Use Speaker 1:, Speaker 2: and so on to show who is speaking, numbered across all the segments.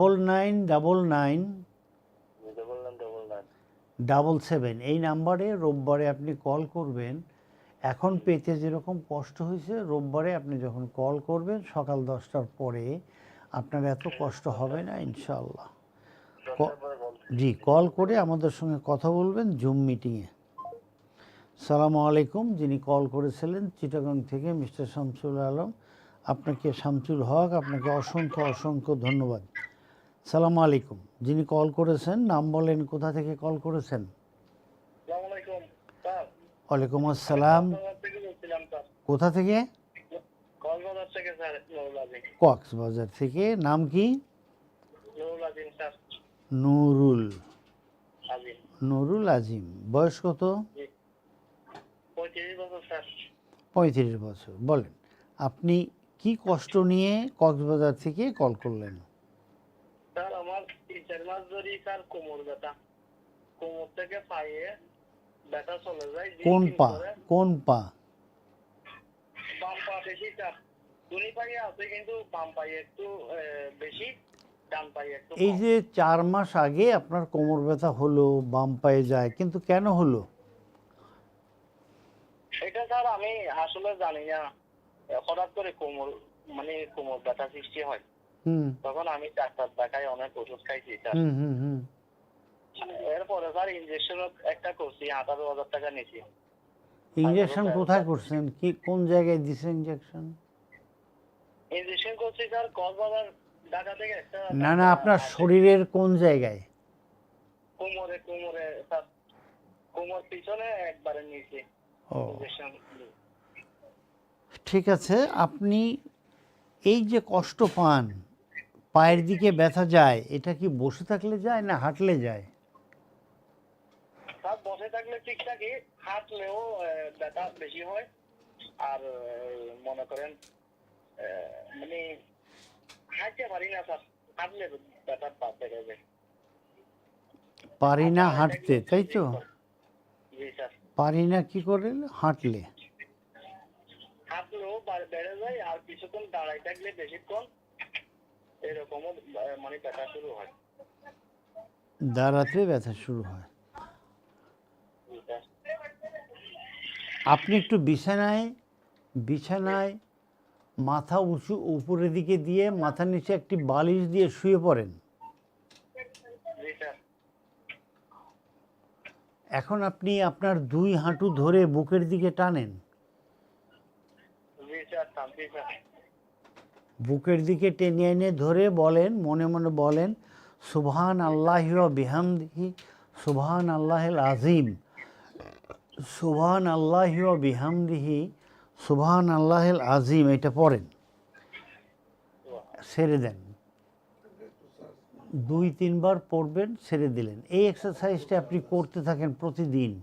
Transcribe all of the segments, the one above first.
Speaker 1: Double nine double nine
Speaker 2: double
Speaker 1: seven এই নাম্বারে রোববারে আপনি কল করবেন। এখন পেতে যেরকম কষ্ট হয়েছে, রোববারে আপনি যখন কল করবেন, সকাল দশটার পরে আপনার এত কষ্ট হবে না ইনশাল্লাহ জি, কল করে আমাদের সঙ্গে কথা বলবেন জুম মিটিংয়ে। সালামু আলাইকুম, যিনি কল করেছিলেন, চিটাগং থেকে মিস্টার শামসুল আলম। আপনাকে শামসুল হক, আপনাকে অসংখ্য অসংখ্য ধন্যবাদ। সালামু আলাইকুম। যিনি কল করেছেন নাম বলেন কোথা থেকে কল করেছেন? ওয়ালাইকুম আসসালাম। কোথা থেকে?
Speaker 2: কক্সবাজার থেকে।
Speaker 1: নাম কি?
Speaker 2: নুরুল
Speaker 1: নুরুল।
Speaker 2: আজিম।
Speaker 1: বয়স কত?
Speaker 2: পঁয়ত্রিশ বছর।
Speaker 1: বলেন আপনি কি কষ্ট নিয়ে কক্সবাজার থেকে কল করলেন?
Speaker 2: চার মাস ধরেই স্যার কোমর ব্যথা? কোমর থেকে পায়ে ব্যথা চলে যায়
Speaker 1: কোন পা? কোন পা?
Speaker 2: বাম পা বেশি স্যার দুই পায়ে আছে কিন্তু বাম পায়ে একটু বেশি ডান পায়ে একটু
Speaker 1: এই যে চার মাস আগে আপনার কোমর ব্যথা হলো বাম পায়ে যায় কিন্তু কেন হলো?
Speaker 2: এটা স্যার আমি আসলে জানি না। হঠাৎ করে কোমর মানে কোমর ব্যথা সৃষ্টি হয়। তখন আমি ডাক্তার দেখাই অনেক ওষুধ খাইছি এরপরে স্যার ইঞ্জেকশন একটা করছি আঠারো হাজার টাকা নিয়েছি।
Speaker 1: ইঞ্জেকশন কোথায় করছেন? কি কোন জায়গায় দিছেন ইঞ্জেকশন
Speaker 2: ইঞ্জেকশন করছি স্যার কক্সবাজার ঢাকা থেকে একটা
Speaker 1: না না আপনার শরীরের কোন জায়গায়?
Speaker 2: কোমরে কোমরে স্যার কোমর পিছনে একবারে নিয়েছি
Speaker 1: ও। ঠিক আছে আপনি এই যে কষ্ট পান পায়ের দিকে ব্যথা যায় এটা কি বসে থাকলে যায় না হাঁটলে যায়?
Speaker 2: বসে থাকলে ঠিকঠাকই হাঁটলেও ব্যথা বেশি হয়। আর মনে করেন মানে হাঁটতে পারি না স্যার। হাঁটলে ব্যথা বেড়ে যায়।
Speaker 1: পারি না হাঁটতে তাই তো? পারি না কি করে? হাঁটলে।
Speaker 2: হাঁটলেও বেড়ে যায় আর কিছুক্ষণ দাঁড়াই থাকলে বেশিক্ষণ এরকমও মানে ব্যথা শুরু হয়।
Speaker 1: দাঁড়াতে ব্যথা শুরু হয়। আপনি একটু বিছানায় বিছানায় মাথা উঁচু উপরের দিকে দিয়ে মাথার নিচে একটি বালিশ দিয়ে শুয়ে পড়েন। এখন আপনি আপনার দুই হাঁটু ধরে বুকের দিকে টানেন
Speaker 2: জি স্যার শান্তি স্যার
Speaker 1: বুকের দিকে টেনে এনে ধরে বলেন, মনে মনে বলেন সুবহান আল্লাহ বিহামদিহি সুবহান আল্লাহ আজিম সুবহান আল্লাহ বিহামদিহি সুবহান আল্লাহ আজিম এটা পড়েন। ছেড়ে দেন। দুই, তিনবার পড়বেন, ছেড়ে দিলেন। এই এক্সারসাইজটা আপনি করতে থাকেন প্রতিদিন।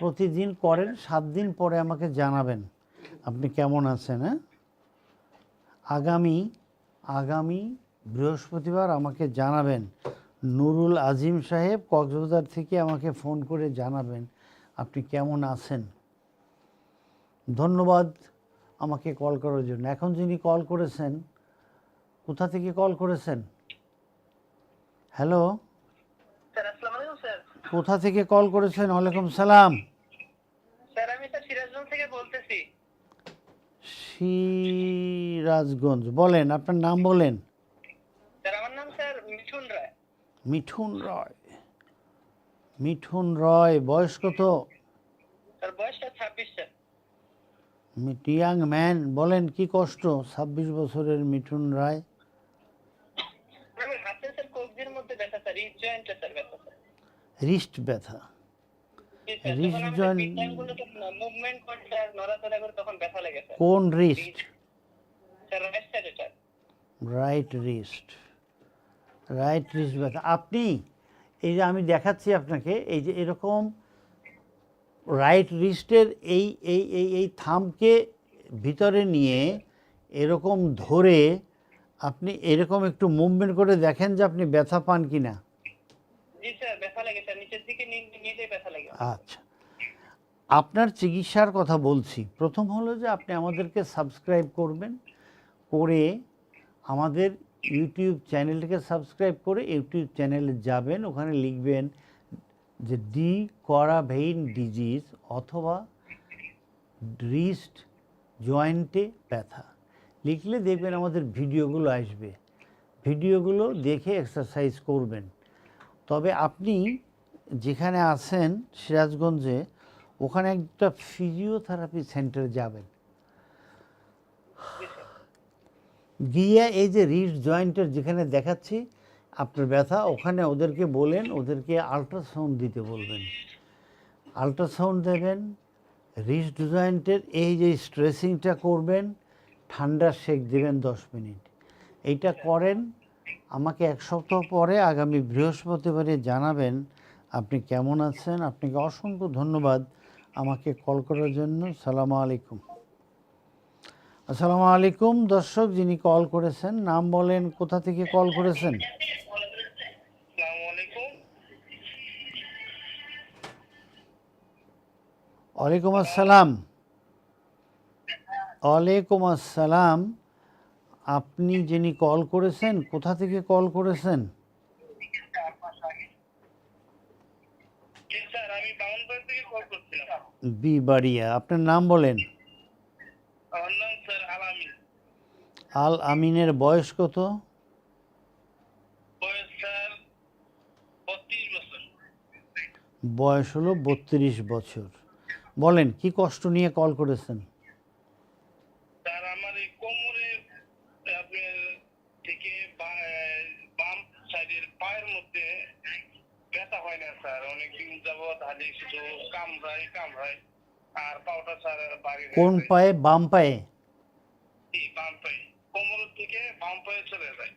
Speaker 1: প্রতিদিন করেন, সাত দিন পরে আমাকে জানাবেন। আপনি কেমন আছেন হ্যাঁ? আগামী আগামী বৃহস্পতিবার আমাকে জানাবেন। নুরুল আজিম সাহেব কক্সবাজার থেকে আমাকে ফোন করে জানাবেন আপনি কেমন আছেন? ধন্যবাদ আমাকে কল করার জন্য। এখন যিনি কল করেছেন কোথা থেকে কল করেছেন? হ্যালো? কোথা থেকে কল করেছেন? ওয়ালাইকুম সালাম
Speaker 2: স্যার আমি স্যার সিরাজগঞ্জ থেকে বলতেছি
Speaker 1: সিরাজগঞ্জ। বলেন আপনার নাম বলেন।
Speaker 2: আমার নাম স্যার মিঠুন রায়।
Speaker 1: মিঠুন রয়। মিঠুন রয় বয়স কত? ইয়াং ম্যান বলেন কি কষ্ট ছাব্বিশ বছরের মিঠুন রায়?
Speaker 2: মধ্যে ব্যথা স্যার রিচ জয়েন্টে স্যার ব্যথা স্যার
Speaker 1: রিস্ট ব্যথা
Speaker 2: জি স্যার
Speaker 1: Wrist
Speaker 2: যখন
Speaker 1: joint-
Speaker 2: আমরা পিঠটাগুলোতে মুভমেন্ট করতে আর নড়াচড়া করে তখন ব্যথা লাগে
Speaker 1: কোন wrist
Speaker 2: right
Speaker 1: right wrist right wrist ব্যথা। আপনি এই যে আমি দেখাচ্ছি আপনাকে এই যে এরকম রাইট রিস্টের এই এই এই এই থামকে ভিতরে নিয়ে এরকম ধরে আপনি এরকম একটু মুভমেন্ট করে দেখেন যে আপনি ব্যথা পান কি না
Speaker 2: জি স্যার ব্যথা লাগে স্যার দিকে নিয়ে ব্যথা লাগে।
Speaker 1: আচ্ছা। আপনার চিকিৎসার কথা বলছি। প্রথম হলো যে আপনি আমাদেরকে সাবস্ক্রাইব করবেন, করে আমাদের ইউটিউব চ্যানেলটাকে সাবস্ক্রাইব করে ইউটিউব চ্যানেলে যাবেন। ওখানে লিখবেন যে ডি করাভেইন ডিজিজ অথবা রিস্ট জয়েন্টে ব্যথা। লিখলে দেখবেন আমাদের ভিডিওগুলো আসবে। ভিডিওগুলো দেখে এক্সারসাইজ করবেন। তবে আপনি যেখানে আছেন সিরাজগঞ্জে, ওখানে একটা ফিজিওথেরাপি সেন্টারে যাবেন। গিয়ে এই যে রিস্ট জয়েন্টের যেখানে দেখাচ্ছি, আপনার ব্যথা, ওখানে ওদেরকে বলেন, ওদেরকে আল্ট্রাসাউন্ড দিতে বলবেন। আল্ট্রাসাউন্ড দেবেন রিস্ট জয়েন্টের এই যে স্ট্রেসিংটা করবেন ঠান্ডা শেক দেবেন দশ মিনিট। এইটা করেন, আমাকে এক সপ্তাহ পরে আগামী বৃহস্পতিবারে জানাবেন আপনি কেমন আছেন? আপনাকে অসংখ্য ধন্যবাদ আমাকে কল করার জন্য। সালাম আলাইকুম। আসসালামু আলাইকুম। দর্শক যিনি কল করেছেন নাম বলেন কোথা থেকে কল করেছেন? ওয়ালাইকুম আসসালাম। ওয়ালাইকুম আসসালাম। আপনি যিনি কল করেছেন কোথা থেকে কল করেছেন
Speaker 2: জি স্যার আমি বাউন্ডারি থেকে কল করছিলাম।
Speaker 1: বি বাড়িয়া আপনার নাম বলেন?
Speaker 2: আমার নাম স্যার আলামিন
Speaker 1: আল আমিনের বয়স কত?
Speaker 2: বয়স স্যার বত্রিশ বছর।
Speaker 1: বয়স হলো বত্রিশ বছর। বলেন কি কষ্ট নিয়ে কল করেছেন
Speaker 2: স্যার আমার এই কোমরের আপনার থেকে বা- বাম সাইডের পায়ের মধ্যে ব্যথা হয় না স্যার অনেকদিন যাবৎ হালি শুধু কামড়ায় কামড়ায় আর পাউটা স্যার বাড়ি
Speaker 1: কোন পায়ে বাম পায়ে?
Speaker 2: বাম পায়ে। কোমরের থেকে বাম পায়ে চলে যায়।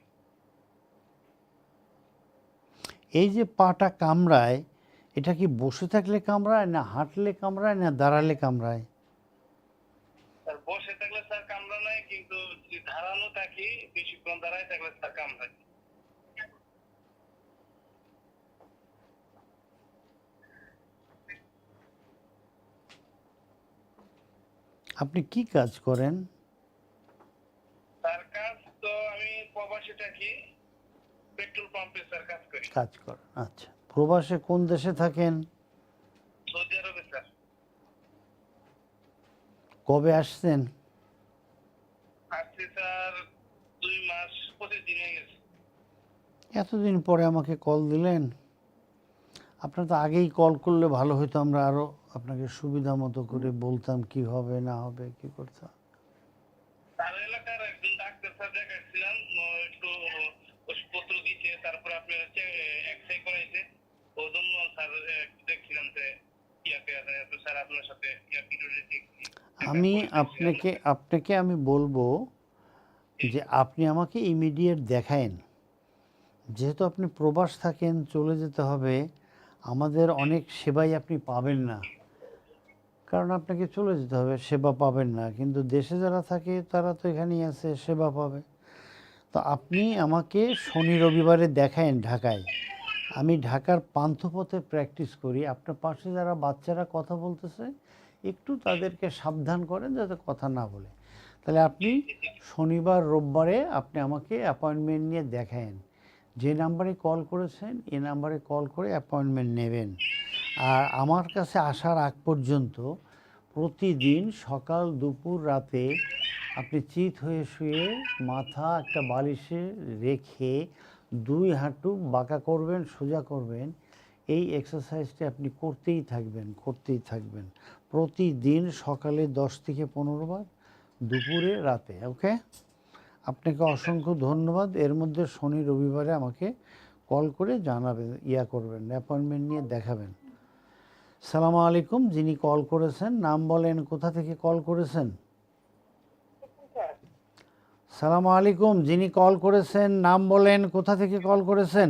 Speaker 1: এই যে পাটা কামড়ায় এটা কি বসে থাকলে কামড়ায় না হাঁটলে কামড়ায় না দাঁড়ালে কামড়ায়?
Speaker 2: বসে থাকলে স্যার কামড়া নাই কিন্তু যদি ধারানো থাকি বেশিক্ষণ দাঁড়ায় থাকলে স্যার কামড়ায়।
Speaker 1: আপনি কি কাজ করেন?
Speaker 2: স্যার কাজ তো আমি প্রবাসী থাকি। পেট্রোল পাম্পে স্যার কাজ করি।
Speaker 1: কাজ করেন আচ্ছা। প্রবাসে কোন দেশে থাকেন?
Speaker 2: সৌদি আরবে স্যার।
Speaker 1: কবে আসছেন?
Speaker 2: আসছি স্যার দুই মাস পঁচিশ দিন হয়ে গেছে।
Speaker 1: এতদিন পরে আমাকে কল দিলেন। আপনার তো আগেই কল করলে ভালো হতো আমরা আরও আপনাকে সুবিধা মতো করে বলতাম কি হবে না হবে কি করতাম আমি আপনাকে আপনাকে আমি বলব যে আপনি আমাকে ইমিডিয়েট দেখায়েন। যেহেতু আপনি প্রবাস থাকেন চলে যেতে হবে আমাদের অনেক সেবাই আপনি পাবেন না। কারণ আপনাকে চলে যেতে হবে, সেবা পাবেন না। কিন্তু দেশে যারা থাকে, তারা তো এখানেই আছে, সেবা পাবে। তো আপনি আমাকে শনি রবিবারে দেখায়েন ঢাকায়। আমি ঢাকার পান্থপথে প্র্যাকটিস করি। আপনার পাশে যারা বাচ্চারা কথা বলতেছে, একটু তাদেরকে সাবধান করেন যাতে কথা না বলে। তাহলে আপনি শনিবার, রোববারে আপনি আমাকে অ্যাপয়েন্টমেন্ট নিয়ে দেখায়েন। যে নাম্বারে কল করেছেন, এ নাম্বারে কল করে অ্যাপয়েন্টমেন্ট নেবেন। আর আমার কাছে আসার আগ পর্যন্ত প্রতিদিন সকাল দুপুর রাতে আপনি চিত হয়ে শুয়ে মাথা একটা বালিশে রেখে দুই হাঁটু বাঁকা করবেন, সোজা করবেন। এই এক্সারসাইজটি আপনি করতেই থাকবেন করতেই থাকবেন। প্রতিদিন সকালে দশ থেকে পনেরো বার, দুপুরে রাতে, ওকে? আপনাকে অসংখ্য ধন্যবাদ। এর মধ্যে শনি রবিবারে আমাকে কল করে জানাবেন, ইয়া করবেন, অ্যাপয়েন্টমেন্ট নিয়ে দেখাবেন। সালাম আলাইকুম যিনি কল করেছেন নাম বলেন কোথা থেকে কল করেছেন? সালাম আলাইকুম যিনি কল করেছেন নাম বলেন কোথা থেকে কল করেছেন?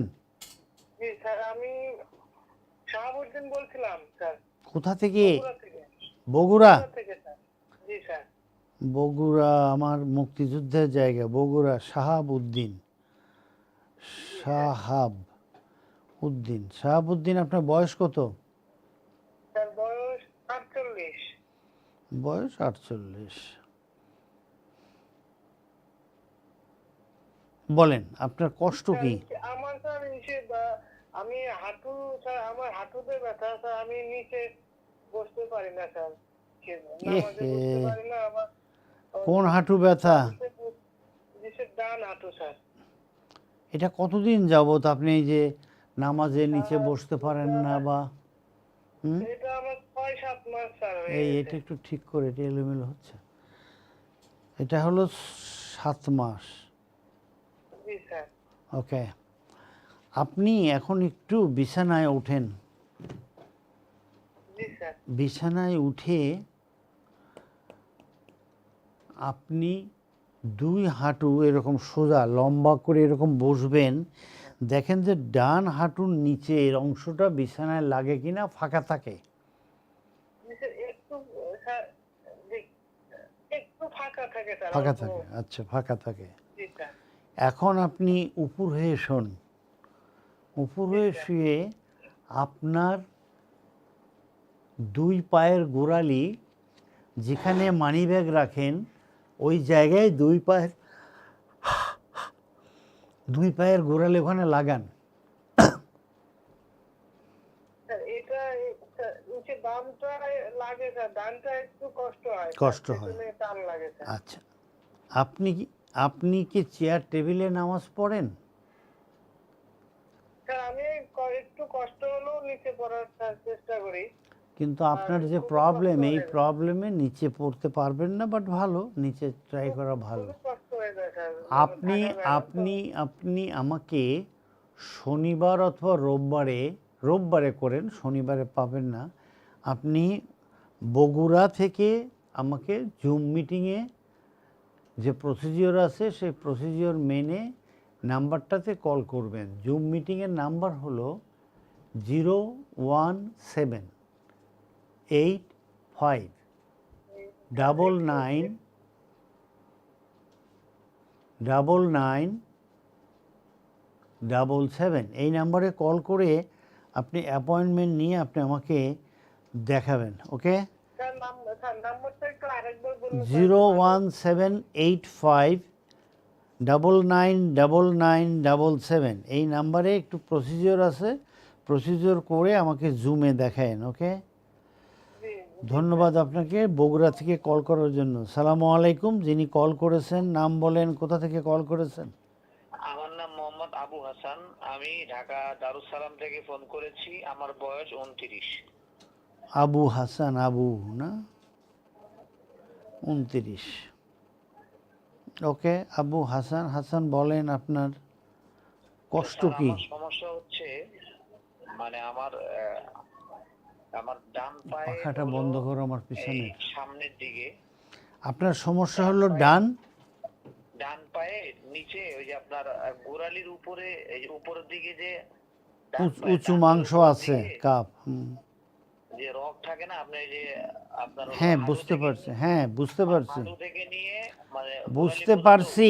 Speaker 1: কোথা থেকে?
Speaker 2: বগুড়া
Speaker 1: বগুড়া? আমার মুক্তিযুদ্ধের জায়গা বগুড়া শাহাব উদ্দিন শাহাব উদ্দিন শাহাব উদ্দিন আপনার বয়স কত
Speaker 2: স্যার বয়স আটচল্লিশ
Speaker 1: বয়স আটচল্লিশ। বলেন আপনার কষ্ট কি?
Speaker 3: আমার স্যার নিচে আমি হাঁটু স্যার আমার হাঁটুতে ব্যথা স্যার আমি নিচে বসতে পারি না স্যার
Speaker 1: কোন হাঁটু ব্যথা?
Speaker 3: ডান হাঁটু স্যার।
Speaker 1: এটা কতদিন যাবত আপনি যে নামাজে নিচে বসতে পারেন না বা
Speaker 3: এটা আমার
Speaker 1: এই এটা একটু ঠিক করে এটা এলোমেলো হচ্ছে। এটা হলো সাত মাস। ওকে আপনি এখন একটু বিছানায় ওঠেন বিছানায় উঠে আপনি দুই হাঁটু এরকম সোজা লম্বা করে এরকম বসবেন। দেখেন যে ডান হাঁটুর নিচের অংশটা বিছানায় লাগে কিনা ফাঁকা থাকে
Speaker 3: জি স্যার একটু স্যার জি, একটু ফাঁকা থাকে
Speaker 1: ফাঁকা থাকে আচ্ছা ফাঁকা থাকে। এখন আপনি উপর হয়ে শোন। উপর হয়ে শুয়ে আপনার দুই পায়ের গোড়ালি যেখানে মানিব্যাগ রাখেন ওই জায়গায় দুই পায়ের দুই পায়ের গোড়ালি ওখানে লাগান
Speaker 3: স্যার এটা স্যার, নিচে বামটা ডানটা একটু কষ্ট হয়
Speaker 1: কষ্ট হয়।
Speaker 3: টান লাগে
Speaker 1: আচ্ছা। আপনি কি আপনি কি চেয়ার টেবিলে নামাজ পড়েন?
Speaker 3: আমি একটু কষ্ট হলেও নিচে পড়ার চেষ্টা করি।
Speaker 1: কিন্তু আপনার যে প্রবলেম এই প্রবলেমে নিচে পড়তে পারবেন না বাট ভালো নিচে ট্রাই করা ভালো।
Speaker 3: স্যার
Speaker 1: আপনি। আপনি আপনি আমাকে শনিবার অথবা রোববারে রোববারে করেন শনিবারে পাবেন না। আপনি বগুড়া থেকে আমাকে জুম মিটিংয়ে যে প্রসিজিওর আছে, সেই প্রসিজিওর মেনে নাম্বারটাতে কল করবেন। জুম মিটিংয়ের নাম্বার হলো zero one seven eight five double nine double nine double seven এই নাম্বারে কল করে আপনি অ্যাপয়েন্টমেন্ট নিয়ে আপনি আমাকে দেখাবেন okay. Zero one seven eight five double nine double nine double seven. এই নাম্বারে একটু প্রসিজিওর আছে। প্রসিজিওর করে আমাকে জুমে দেখায়েন ওকে? ধন্যবাদ আপনাকে। বগুড়া থেকে কল করার জন্য। সালামু আলাইকুম যিনি কল করেছেন নাম বলেন কোথা থেকে কল করেছেন?
Speaker 4: আমার নাম মোহাম্মদ আবু হাসান। আমি ঢাকা দারুসালাম থেকে ফোন করেছি। আমার বয়স উনত্রিশ।
Speaker 1: আবু হাসান আবু না? উনত্রিশ। ওকে আবু হাসান হাসান বলেন আপনার কষ্ট কি?
Speaker 4: সমস্যা হচ্ছে মানে আমার আমার ডান পায়ে
Speaker 1: পাখাটা বন্ধ করো আমার পিছনে।
Speaker 4: সামনের দিকে।
Speaker 1: আপনার সমস্যা হলো ডান?
Speaker 4: ডান পায়ে নিচে ওই যে আপনার গোড়ালির উপরে এই যে উপরের দিকে যে
Speaker 1: উঁচু মাংস আছে কাপ হুম।
Speaker 4: যে রক থাকে না আপনি যে আপনার
Speaker 1: হ্যাঁ বুঝতে পারছি। হ্যাঁ বুঝতে পারছি।
Speaker 4: থেকে নিয়ে মানে
Speaker 1: বুঝতে পারছি।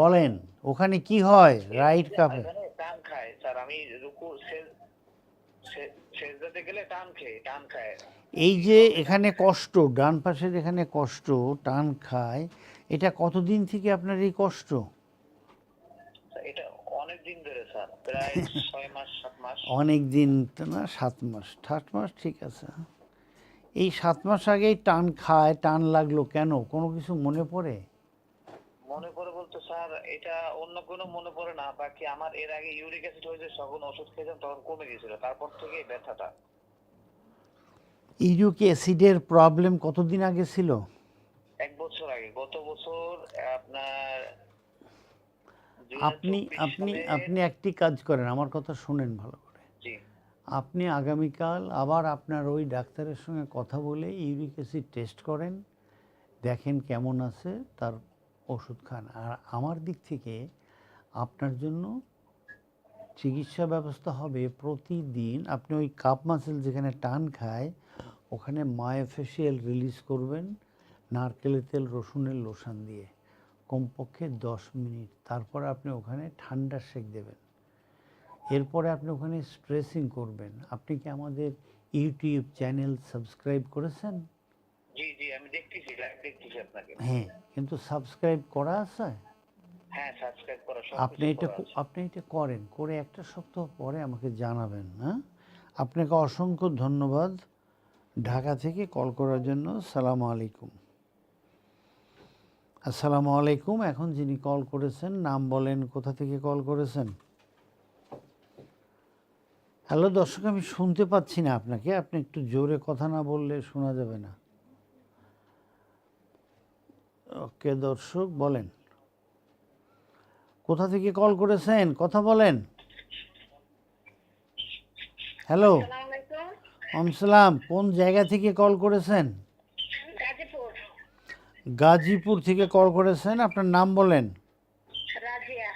Speaker 1: বলেন ওখানে কি হয়? রাইট কাপে
Speaker 4: টান খায়। স্যার আমি রুকু সেজদাতে গেলে টান খেয়ে টান খায়।
Speaker 1: এই যে এখানে কষ্ট ডান পাশের এখানে কষ্ট টান খায় এটা কতদিন থেকে আপনার এই কষ্ট?
Speaker 4: দিন ধরে স্যার। প্রায় ছয় মাস সাত মাস।
Speaker 1: অনেক দিন তো না সাত মাস। সাত মাস ঠিক আছে। এই সাত মাস আগেই টান খায় টান লাগল কেন? কোনো কিছু মনে পড়ে?
Speaker 4: মনে পড়ে বলতে স্যার এটা অন্য কোনো মনে পড়ে না। বাকি আমার এর আগে ইউরিক অ্যাসিড হয়েছে তখন ওষুধ খেয়েছিলাম তখন কমে গেছিল তারপর থেকে ব্যথাটা।
Speaker 1: ইউরিক অ্যাসিডের প্রবলেম কতদিন আগে ছিল
Speaker 4: এক বছর আগে গত বছর আপনার
Speaker 1: আপনি আপনি আপনি একটি কাজ করেন আমার কথা শুনেন ভালো করে। আপনি আগামীকাল আবার আপনার ওই ডাক্তারের সঙ্গে কথা বলে ইউরিক অ্যাসিড টেস্ট করেন দেখেন কেমন আছে তার ওষুধ খান। আর আমার দিক থেকে আপনার জন্য চিকিৎসা ব্যবস্থা হবে প্রতিদিন। আপনি ওই কাপ মাসেল যেখানে টান খায় ওখানে মায়োফেশিয়াল রিলিজ করবেন নারকেলের তেল রসুনের লোশান দিয়ে। কমপক্ষে দশ মিনিট। তারপরে আপনি ওখানে ঠান্ডা সেক দেবেন। এরপরে আপনি ওখানে স্ট্রেসিং করবেন। আপনি কি আমাদের ইউটিউব চ্যানেল সাবস্ক্রাইব করেছেন?
Speaker 4: জি জি আমি দেখতেছি দেখতেছি আপনাকে।
Speaker 1: হ্যাঁ কিন্তু সাবস্ক্রাইব করা আছে?
Speaker 2: হ্যাঁ সাবস্ক্রাইব করা
Speaker 1: আপনি এটা আপনি এটা করেন করে একটা সপ্তাহ পরে আমাকে জানাবেন হ্যাঁ? আপনাকে অসংখ্য ধন্যবাদ। ঢাকা থেকে কল করার জন্য সালাম আলাইকুম। আসসালামু আলাইকুম। এখন যিনি কল করেছেন নাম বলেন কোথা থেকে কল করেছেন? হ্যালো দর্শক আমি শুনতে পাচ্ছি না আপনাকে। আপনি একটু জোরে কথা না বললে শোনা যাবে না। ওকে দর্শক বলেন। কোথা থেকে কল করেছেন? কথা বলেন। হ্যালো। আমসালাম কোন জায়গা থেকে কল করেছেন?
Speaker 5: গাজীপুর
Speaker 1: থেকে কল করেছেন আপনার নাম বলেন?
Speaker 5: রাজিয়া।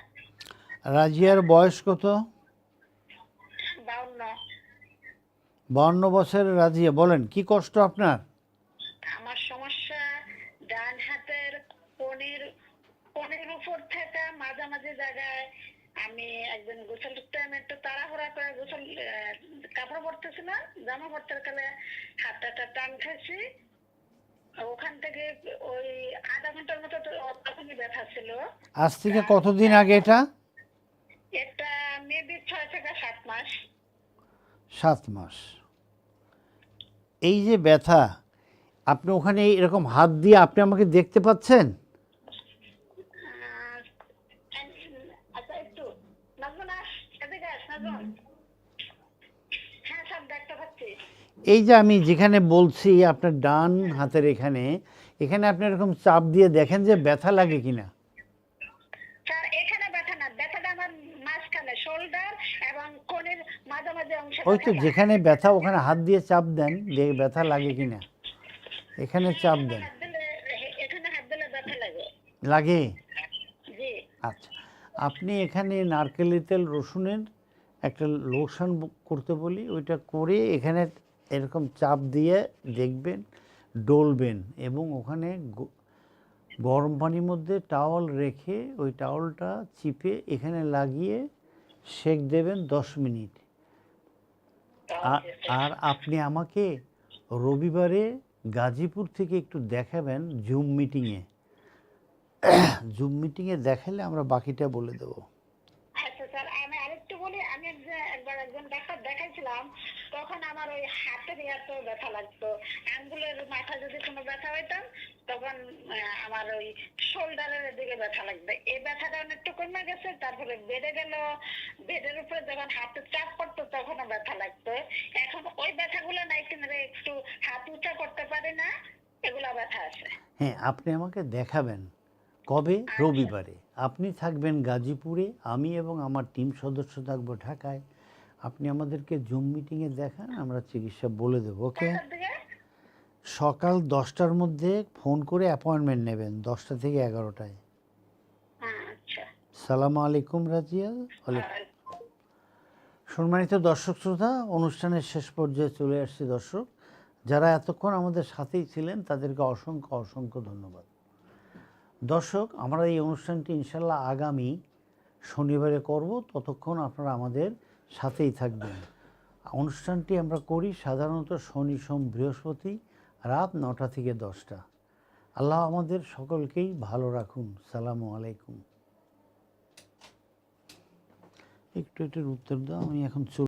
Speaker 1: রাজিয়ার বয়স কত?
Speaker 5: বাউন্ন।
Speaker 1: বাউন্ন বছরের রাজিয়া বলেন কি কষ্ট আপনার?
Speaker 5: আমার সমস্যা ডান হাতের পনির পনির উপর থেকে মাঝামাঝি জায়গায় আমি একদিন গোসল টাইম একটু তাড়াহুড়া করে গোসল কাপড় পরতেছি না জামা পরতে গেলে হাতটা টান খাইছি। ওখান থেকে ওই আধা ঘণ্টার মতো তো তখনই ব্যথা ছিল।
Speaker 1: আজ থেকে কতদিন আগে এটা?
Speaker 5: এটা মেবি ছয় থেকে সাত মাস।
Speaker 1: সাত মাস। এই যে ব্যথা আপনি ওখানে এরকম হাত দিয়ে আপনি আমাকে দেখতে পাচ্ছেন
Speaker 5: আহ, আচ্ছা একটু নাজমুন আস এদিকে আস নাজমুন হ্যাঁ সব দেখতে পাচ্ছি
Speaker 1: এই যে আমি যেখানে বলছি আপনার ডান হাতের এখানে এখানে আপনি এরকম চাপ দিয়ে দেখেন যে ব্যথা লাগে কিনা?
Speaker 5: স্যার এখানে ব্যথা না ব্যথাটা আমার মাঝখানে শোল্ডার এবং কোণের মাঝামাঝি অংশে
Speaker 1: ওই তো যেখানে ব্যথা ওখানে হাত দিয়ে চাপ দেন যে ব্যথা লাগে কিনা। এখানে চাপ দেন।
Speaker 5: হাত দিলে এ- এখানে হাত দিলে ব্যথা লাগে।
Speaker 1: লাগে? আচ্ছা আপনি এখানে নারকেলের তেল রসুনের একটা লোশন করতে বলি ওইটা করে এখানে এরকম চাপ দিয়ে দেখবেন ডলবেন এবং ওখানে গরম পানির মধ্যে টাওয়াল রেখে ওই টাওয়ালটা চিপে এখানে লাগিয়ে সেক দেবেন দশ মিনিট। আর আপনি আমাকে রবিবারে গাজীপুর থেকে একটু দেখাবেন জুম মিটিংয়ে জুম মিটিংয়ে দেখালে আমরা বাকিটা বলে দেবো।
Speaker 5: আচ্ছা স্যার আমি আরেকটু বলি আমি একবার একজন ডাক্তার দেখাইছিলাম তখন আমার ওই হাতের এত ব্যথা লাগতো। আঙ্গুলের মাথা যদি কোনো ব্যথা হইতাম তখন আমার ওই শোল্ডারের দিকে ব্যথা লাগবে। এই ব্যথাটা অনেকটু কমে গেছে তারপরে বেড়ে গেল। বেডের উপরে যখন হাতে চাপ পড়তো তখনও ব্যথা লাগতো। এখন ওই ব্যথাগুলো নাই কিন্তু একটু হাত উঁচা করতে পারে না এগুলা ব্যথা আছে।
Speaker 1: হ্যাঁ আপনি আমাকে দেখাবেন কবে? রবিবারে। আপনি থাকবেন গাজীপুরে আমি এবং আমার টিম সদস্য থাকব ঢাকায়। আপনি আমাদেরকে জুম মিটিংয়ে দেখান আমরা চিকিৎসা বলে দেবো ওকে সকাল দশটার মধ্যে ফোন করে অ্যাপয়েন্টমেন্ট নেবেন দশটা থেকে এগারোটায়।
Speaker 5: হ্যাঁ আচ্ছা।
Speaker 1: সালাম আলাইকুম রাজিয়া।
Speaker 5: আর
Speaker 1: সম্মানিত দর্শক শ্রোতা অনুষ্ঠানের শেষ পর্যায়ে চলে আসছে দর্শক। যারা এতক্ষণ আমাদের সাথেই ছিলেন তাদেরকে অসংখ্য অসংখ্য ধন্যবাদ। দর্শক আমরা এই অনুষ্ঠানটি ইনশাল্লাহ আগামী শনিবারে করব। ততক্ষণ আপনারা আমাদের সাথেই থাকবেন। অনুষ্ঠানটি আমরা করি সাধারণত শনি, সোম, বৃহস্পতি রাত নটা থেকে দশটা। আল্লাহ আমাদের সকলকেই ভালো রাখুন। সালাম আলাইকুম। একটু একটু উত্তর দাও, আমি এখন চল